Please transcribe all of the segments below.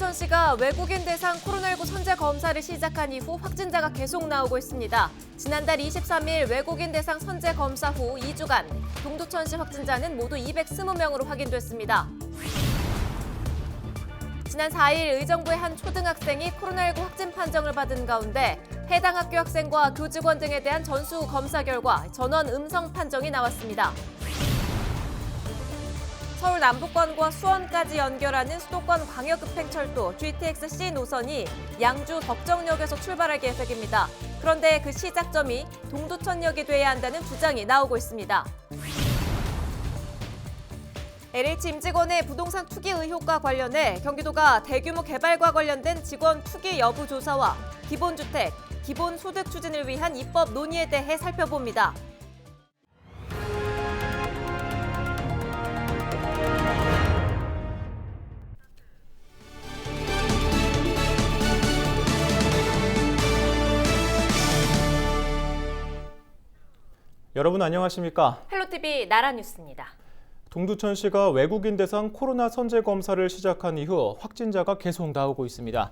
동두천시가 외국인 대상 코로나19 선제 검사를 시작한 이후 확진자가 계속 나오고 있습니다. 지난달 23일 외국인 대상 선제 검사 후 2주간 동두천시 확진자는 모두 220명으로 확인됐습니다. 지난 4일 의정부의 한 초등학생이 코로나19 확진 판정을 받은 가운데 해당 학교 학생과 교직원 등에 대한 전수 검사 결과 전원 음성 판정이 나왔습니다. 서울 남북권과 수원까지 연결하는 수도권 광역급행철도 GTX-C 노선이 양주 덕정역에서 출발할 계획입니다. 그런데 그 시작점이 동두천역이 돼야 한다는 주장이 나오고 있습니다. LH 임직원의 부동산 투기 의혹과 관련해 경기도가 대규모 개발과 관련된 직원 투기 여부 조사와 기본주택, 기본소득 추진을 위한 입법 논의에 대해 살펴봅니다. 여러분 안녕하십니까? 헬로티비 나라뉴스입니다. 동두천시가 외국인 대상 코로나 선제 검사를 시작한 이후 확진자가 계속 나오고 있습니다.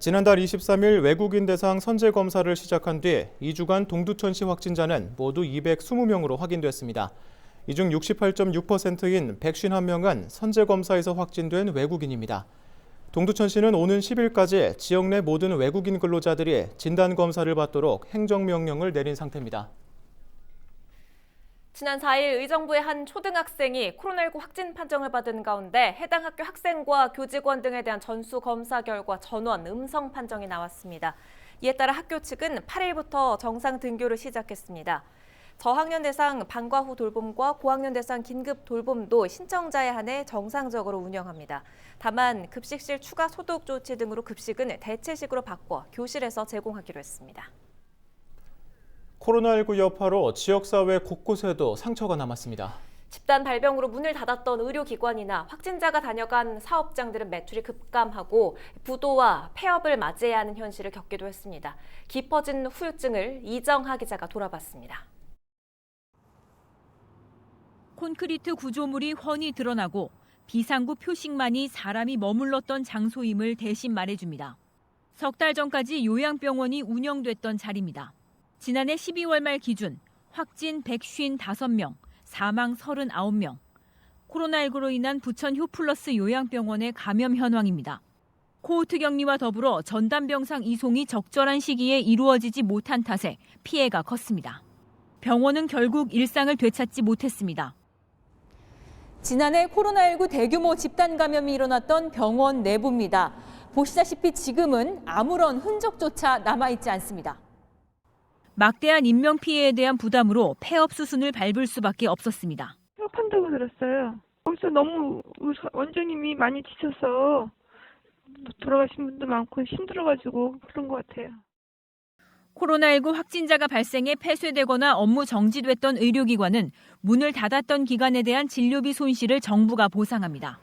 지난달 23일 외국인 대상 선제 검사를 시작한 뒤 2주간 동두천시 확진자는 모두 220명으로 확인됐습니다. 이 중 68.6%인 151명은 선제 검사에서 확진된 외국인입니다. 동두천시는 오는 10일까지 지역 내 모든 외국인 근로자들이 진단 검사를 받도록 행정명령을 내린 상태입니다. 지난 4일 의정부의 한 초등학생이 코로나19 확진 판정을 받은 가운데 해당 학교 학생과 교직원 등에 대한 전수 검사 결과 전원 음성 판정이 나왔습니다. 이에 따라 학교 측은 8일부터 정상 등교를 시작했습니다. 저학년 대상 방과 후 돌봄과 고학년 대상 긴급 돌봄도 신청자에 한해 정상적으로 운영합니다. 다만 급식실 추가 소독 조치 등으로 급식은 대체식으로 바꿔 교실에서 제공하기로 했습니다. 코로나19 여파로 지역사회 곳곳에도 상처가 남았습니다. 집단 발병으로 문을 닫았던 의료기관이나 확진자가 다녀간 사업장들은 매출이 급감하고 부도와 폐업을 맞이해야 하는 현실을 겪기도 했습니다. 깊어진 후유증을 이정하 기자가 돌아봤습니다. 콘크리트 구조물이 훤히 드러나고 비상구 표식만이 사람이 머물렀던 장소임을 대신 말해줍니다. 석 달 전까지 요양병원이 운영됐던 자리입니다. 지난해 12월 말 기준 확진 155명, 사망 39명. 코로나19로 인한 부천 효플러스 요양병원의 감염 현황입니다. 코호트 격리와 더불어 전담 병상 이송이 적절한 시기에 이루어지지 못한 탓에 피해가 컸습니다. 병원은 결국 일상을 되찾지 못했습니다. 지난해 코로나19 대규모 집단 감염이 일어났던 병원 내부입니다. 보시다시피 지금은 아무런 흔적조차 남아있지 않습니다. 막대한 인명 피해에 대한 부담으로 폐업 수순을 밟을 수밖에 없었습니다. 폐업한다고 들었어요. 거기서 너무 원장님이 많이 지쳐서 돌아가신 분도 많고 힘들어가지고 그런 것 같아요. 코로나19 확진자가 발생해 폐쇄되거나 업무 정지됐던 의료기관은 문을 닫았던 기간에 대한 진료비 손실을 정부가 보상합니다.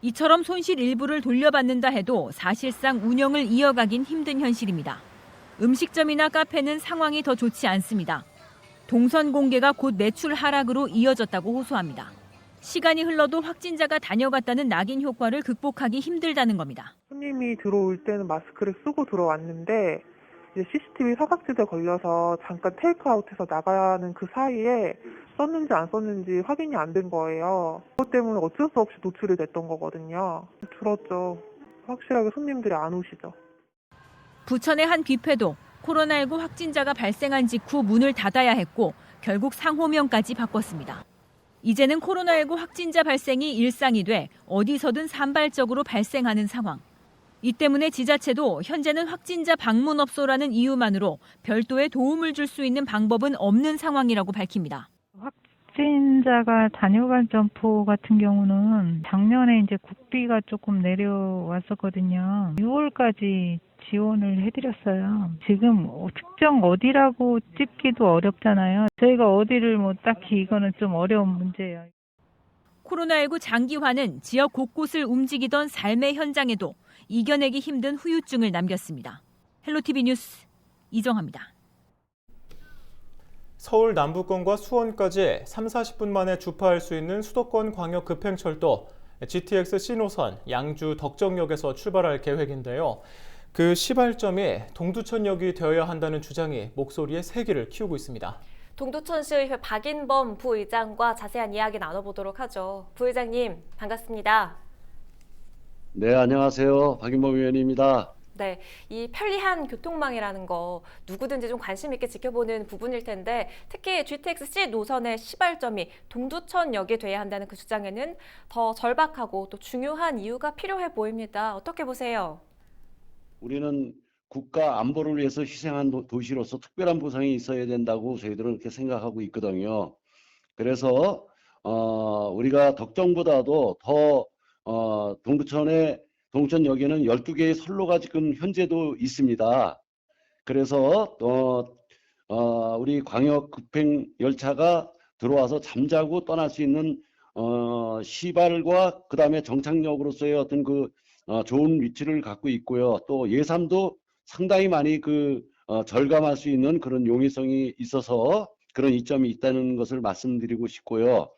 이처럼 손실 일부를 돌려받는다 해도 사실상 운영을 이어가긴 힘든 현실입니다. 음식점이나 카페는 상황이 더 좋지 않습니다. 동선 공개가 곧 매출 하락으로 이어졌다고 호소합니다. 시간이 흘러도 확진자가 다녀갔다는 낙인 효과를 극복하기 힘들다는 겁니다. 손님이 들어올 때는 마스크를 쓰고 들어왔는데 이제 CCTV 사각지대 걸려서 잠깐 테이크아웃해서 나가는 그 사이에 썼는지 안 썼는지 확인이 안 된 거예요. 그것 때문에 어쩔 수 없이 노출이 됐던 거거든요. 줄었죠. 확실하게 손님들이 안 오시죠. 부천의 한 뷔페도 코로나19 확진자가 발생한 직후 문을 닫아야 했고 결국 상호명까지 바꿨습니다. 이제는 코로나19 확진자 발생이 일상이 돼 어디서든 산발적으로 발생하는 상황. 이 때문에 지자체도 현재는 확진자 방문업소라는 이유만으로 별도의 도움을 줄 수 있는 방법은 없는 상황이라고 밝힙니다. 확진자가 다녀간 점포 같은 경우는 작년에 이제 국비가 조금 내려왔었거든요. 6월까지 지원을 해드렸어요. 지금 어, 특정 어디라고 찍기도 어렵잖아요. 저희가 어디를 뭐 딱히 이거는 좀 어려운 문제예요. 코로나19 장기화는 지역 곳곳을 움직이던 삶의 현장에도 이겨내기 힘든 후유증을 남겼습니다. 헬로티비 뉴스 이정합니다. 서울 남부권과 수원까지 3, 40분 만에 주파할 수 있는 수도권 광역 급행철도 GTX 신호선 양주 덕정역에서 출발할 계획인데요. 그 시발점이 동두천역이 되어야 한다는 주장이 목소리의 세기를 키우고 있습니다. 동두천시의회 박인범 부의장과 자세한 이야기 나눠보도록 하죠. 부의장님, 반갑습니다. 네, 안녕하세요. 박인범 의원입니다. 네, 이 편리한 교통망이라는 거 누구든지 좀 관심 있게 지켜보는 부분일 텐데 특히 GTX-C 노선의 시발점이 동두천역이 돼야 한다는 그 주장에는 더 절박하고 또 중요한 이유가 필요해 보입니다. 어떻게 보세요? 우리는 국가 안보를 위해서 희생한 도- 도시로서 특별한 보상이 있어야 된다고 저희들은 그렇게 생각하고 있거든요. 그래서 어, 우리가 덕정보다도 더 어, 동두천에 동천역에는 12개의 선로가 지금 현재도 있습니다. 그래서 어, 어, 우리 광역 급행 열차가 들어와서 잠자고 떠날 수 있는 어, 시발과 그 다음에 정착역으로서의 어떤 그 어, 좋은 위치를 갖고 있고요. 또 예산도 상당히 많이 그 어, 절감할 수 있는 그런 용이성이 있어서 그런 이점이 있다는 것을 말씀드리고 싶고요.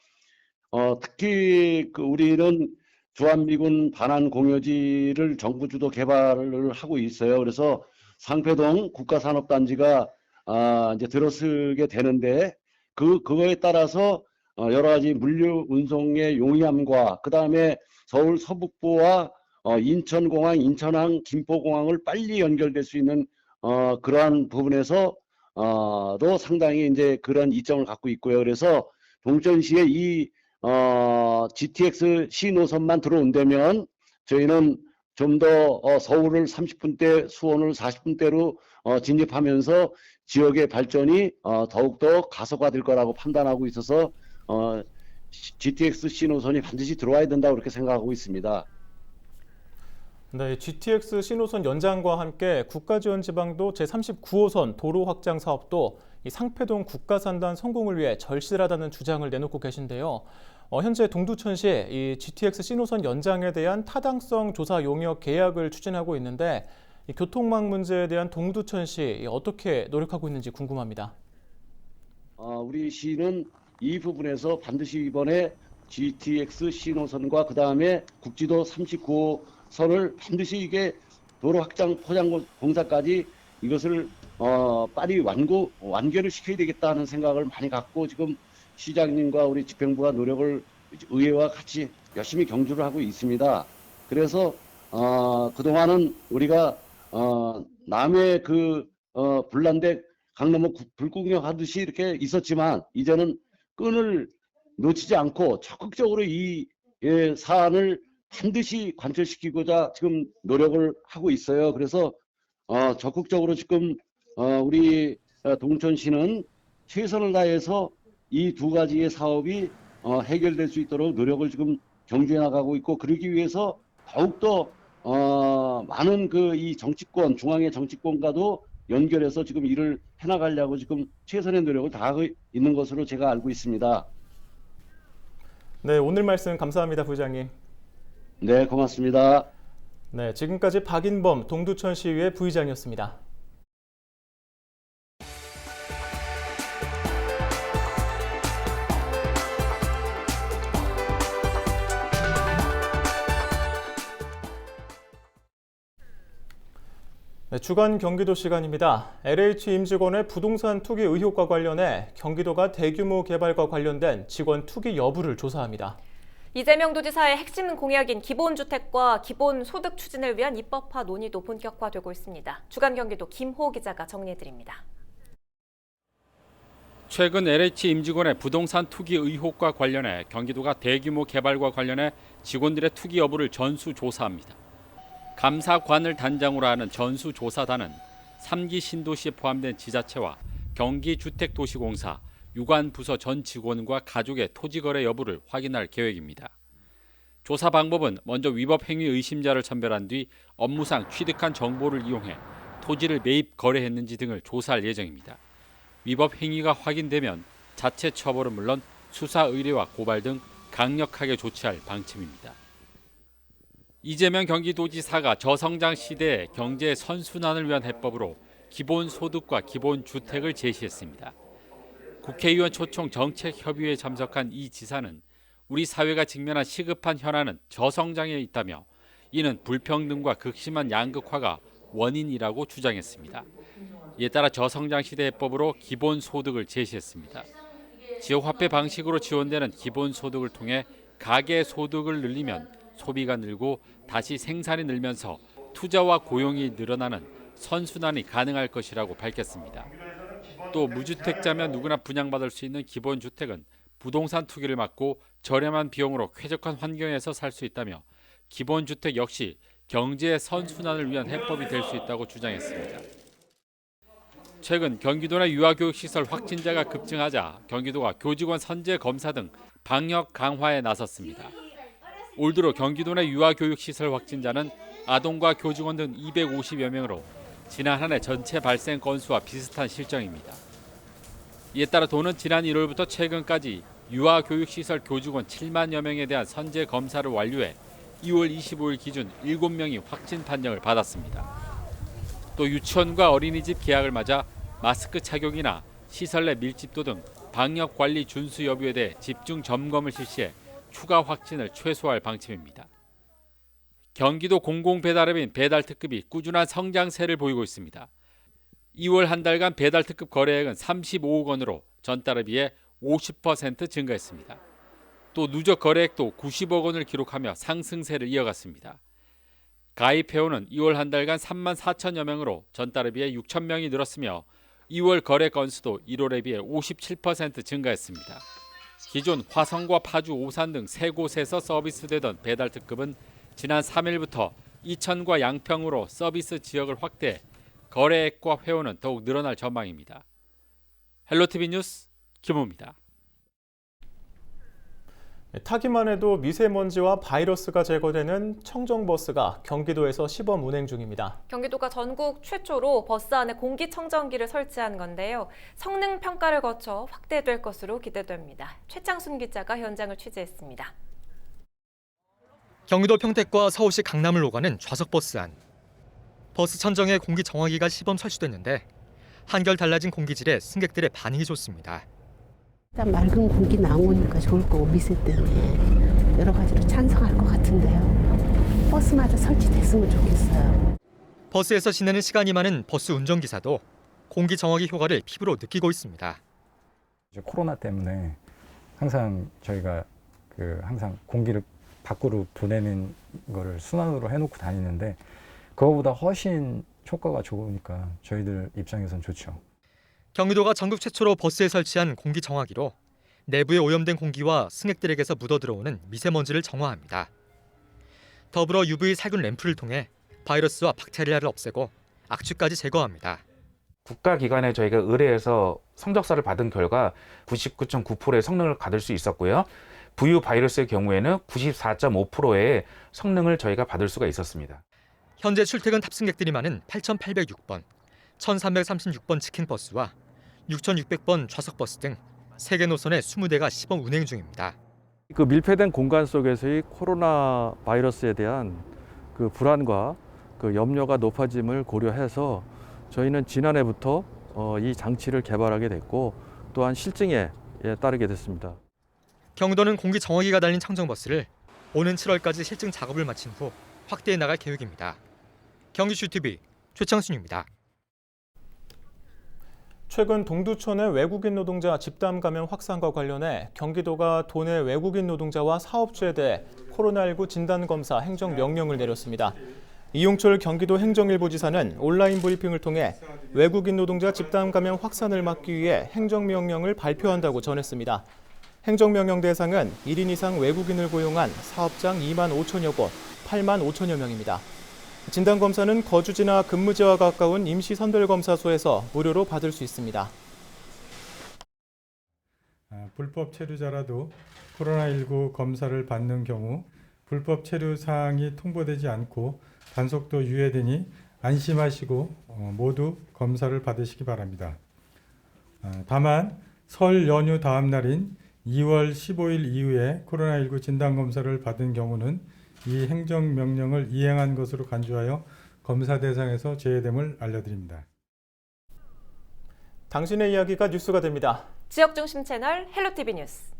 어, 특히 그 우리는 주한미군 반환 공여지를 정부 주도 개발을 하고 있어요. 그래서 상패동 국가산업단지가 아, 이제 들어서게 되는데 그 그거에 따라서 어, 여러 가지 물류 운송의 용이함과 그 다음에 서울 서북부와 어, 인천공항, 인천항, 김포공항을 빨리 연결될 수 있는 어, 그러한 부분에서 어, 도 상당히 이제 그런 이점을 갖고 있고요. 그래서 동천시에 이 어, GTX C 노선만 들어온다면 저희는 좀 더 어, 서울을 30분대, 수원을 40분대로 어, 진입하면서 지역의 발전이 어, 더욱더 가속화될 거라고 판단하고 있어서 어, GTX C 노선이 반드시 들어와야 된다고 그렇게 생각하고 있습니다. 네, GTX 신호선 연장과 함께 국가지원 지방도 제39호선 도로 확장 사업도 이 상패동 국가산단 성공을 위해 절실하다는 주장을 내놓고 계신데요. 어, 현재 동두천시 이 GTX 신호선 연장에 대한 타당성 조사 용역 계약을 추진하고 있는데 이 교통망 문제에 대한 동두천시 이 어떻게 노력하고 있는지 궁금합니다. 어, 우리 시는 이 부분에서 반드시 이번에 GTX 신호선과 그 다음에 국지도 39호 선을 반드시 이게 도로 확장 포장 공사까지 이것을 어, 빨리 완고 완결을 시켜야 되겠다 하는 생각을 많이 갖고 지금 시장님과 우리 집행부가 노력을 의회와 같이 열심히 경주를 하고 있습니다. 그래서 어, 그동안은 우리가 어, 남의 그 어, 불난데 강남은 구- 불구경 하듯이 이렇게 있었지만 이제는 끈을 놓치지 않고 적극적으로 이 예, 사안을 반드시 관철시키고자 지금 노력을 하고 있어요. 그래서 어, 적극적으로 지금 어, 우리 어, 동천시는 최선을 다해서 이 두 가지의 사업이 어, 해결될 수 있도록 노력을 지금 경주해 나가고 있고 그러기 위해서 더욱더 어, 많은 그 이 정치권 중앙의 정치권과도 연결해서 지금 일을 해나가려고 지금 최선의 노력을 다하고 있는 것으로 제가 알고 있습니다. 네, 오늘 말씀 감사합니다, 부장님. 네, 고맙습니다. 네, 지금까지 박인범 동두천시의회 부의장이었습니다. 네, 주간 경기도 시간입니다. LH 임직원의 부동산 투기 의혹과 관련해 경기도가 대규모 개발과 관련된 직원 투기 여부를 조사합니다. 이재명 도지사의 핵심 공약인 기본주택과 기본소득 추진을 위한 입법화 논의도 본격화되고 있습니다. 주간 경기도 김호 기자가 정리해드립니다. 최근 LH 임직원의 부동산 투기 의혹과 관련해 경기도가 대규모 개발과 관련해 직원들의 투기 여부를 전수조사합니다. 감사관을 단장으로 하는 전수조사단은 3기 신도시에 포함된 지자체와 경기주택도시공사, 유관 부서 전 직원과 가족의 토지 거래 여부를 확인할 계획입니다. 조사 방법은 먼저 위법 행위 의심자를 선별한 뒤 업무상 취득한 정보를 이용해 토지를 매입 거래했는지 등을 조사할 예정입니다. 위법 행위가 확인되면 자체 처벌은 물론 수사 의뢰와 고발 등 강력하게 조치할 방침입니다. 이재명 경기도지사가 저성장 시대의 경제 선순환을 위한 해법으로 기본소득과 기본주택을 제시했습니다. 국회의원 초청 정책협의회에 참석한 이 지사는 우리 사회가 직면한 시급한 현안은 저성장에 있다며 이는 불평등과 극심한 양극화가 원인이라고 주장했습니다. 이에 따라 저성장 시대 해법으로 기본소득을 제시했습니다. 지역 화폐 방식으로 지원되는 기본소득을 통해 가계 소득을 늘리면 소비가 늘고 다시 생산이 늘면서 투자와 고용이 늘어나는 선순환이 가능할 것이라고 밝혔습니다. 또 무주택자면 누구나 분양받을 수 있는 기본 주택은 부동산 투기를 막고 저렴한 비용으로 쾌적한 환경에서 살 수 있다며 기본 주택 역시 경제 선순환을 위한 해법이 될 수 있다고 주장했습니다. 최근 경기도 내 유아교육시설 확진자가 급증하자 경기도가 교직원 선제 검사 등 방역 강화에 나섰습니다. 올 들어 경기도 내 유아교육시설 확진자는 아동과 교직원 등 250여 명으로 지난 한 해 전체 발생 건수와 비슷한 실정입니다. 이에 따라 도는 지난 1월부터 최근까지 유아교육시설 교직원 7만여 명에 대한 선제 검사를 완료해 2월 25일 기준 7명이 확진 판정을 받았습니다. 또 유치원과 어린이집 개학을 맞아 마스크 착용이나 시설 내 밀집도 등 방역 관리 준수 여부에 대해 집중 점검을 실시해 추가 확진을 최소화할 방침입니다. 경기도 공공배달앱인 배달특급이 꾸준한 성장세를 보이고 있습니다. 2월 한 달간 배달특급 거래액은 35억 원으로 전달에 비해 50% 증가했습니다. 또 누적 거래액도 90억 원을 기록하며 상승세를 이어갔습니다. 가입 회원은 2월 한 달간 3만 4천여 명으로 전달에 비해 6천 명이 늘었으며 2월 거래 건수도 1월에 비해 57% 증가했습니다. 기존 화성과 파주, 오산 등 세 곳에서 서비스되던 배달 특급은 지난 3일부터 이천과 양평으로 서비스 지역을 확대, 거래액과 회원은 더욱 늘어날 전망입니다. 헬로티비 뉴스 김호입니다. 타기만 해도 미세먼지와 바이러스가 제거되는 청정버스가 경기도에서 시범 운행 중입니다. 경기도가 전국 최초로 버스 안에 공기청정기를 설치한 건데요. 성능 평가를 거쳐 확대될 것으로 기대됩니다. 최창순 기자가 현장을 취재했습니다. 경기도 평택과 서울시 강남을 오가는 좌석 버스 안. 버스 천정에 공기 정화기가 시범 설치됐는데 한결 달라진 공기질에 승객들의 반응이 좋습니다. 일단 맑은 공기 나오니까 좋을 거고 미세 때문에 여러 가지로 찬성할 것 같은데요. 버스마다 설치됐으면 좋겠어요. 버스에서 지내는 시간이 많은 버스 운전기사도 공기 정화기 효과를 피부로 느끼고 있습니다. 이제 코로나 때문에 항상 저희가 그 항상 공기를 밖으로 보내는 거를 순환으로 해놓고 다니는데 그거보다 훨씬 효과가 좋으니까 저희들 입장에선 좋죠. 경기도가 전국 최초로 버스에 설치한 공기 정화기로 내부에 오염된 공기와 승객들에게서 묻어 들어오는 미세먼지를 정화합니다. 더불어 UV 살균 램프를 통해 바이러스와 박테리아를 없애고 악취까지 제거합니다. 국가기관에 저희가 의뢰해서 성적서를 받은 결과 99.9%의 성능을 받을 수 있었고요. VU 바이러스의 경우에는 94.5%의 성능을 저희가 받을 수가 있었습니다. 현재 출퇴근 탑승객들이 많은 8,806번, 1,336번 치킨버스와 6,600번 좌석버스 등 3개 노선의 20대가 시범 운행 중입니다. 그 밀폐된 공간 속에서의 코로나 바이러스에 대한 그 불안과 그 염려가 높아짐을 고려해서 저희는 지난해부터 어, 이 장치를 개발하게 됐고 또한 실증에 예, 따르게 됐습니다. 경도는 공기 정화기가 달린 청정버스를 오는 7월까지 실증 작업을 마친 후 확대해 나갈 계획입니다. 경기슈 TV 최창순입니다. 최근 동두천의 외국인 노동자 집단 감염 확산과 관련해 경기도가 도내 외국인 노동자와 사업주에 대해 코로나19 진단검사 행정 명령을 내렸습니다. 이용철 경기도 행정일부지사는 온라인 브리핑을 통해 외국인 노동자 집단 감염 확산을 막기 위해 행정명령을 발표한다고 전했습니다. 행정명령 대상은 1인 이상 외국인을 고용한 사업장 2만 5천여 곳, 8만 5천여 명입니다. 진단검사는 거주지나 근무지와 가까운 임시선별검사소에서 무료로 받을 수 있습니다. 아, 불법 체류자라도 코로나19 검사를 받는 경우 불법 체류 사항이 통보되지 않고 단속도 유예되니 안심하시고 어, 모두 검사를 받으시기 바랍니다. 아, 다만 설 연휴 다음 날인 2월 15일 이후에 코로나19 진단검사를 받은 경우는 이 행정명령을 이행한 것으로 간주하여 검사 대상에서 제외됨을 알려드립니다. 당신의 이야기가 뉴스가 됩니다. 지역 중심 채널 헬로티비 뉴스.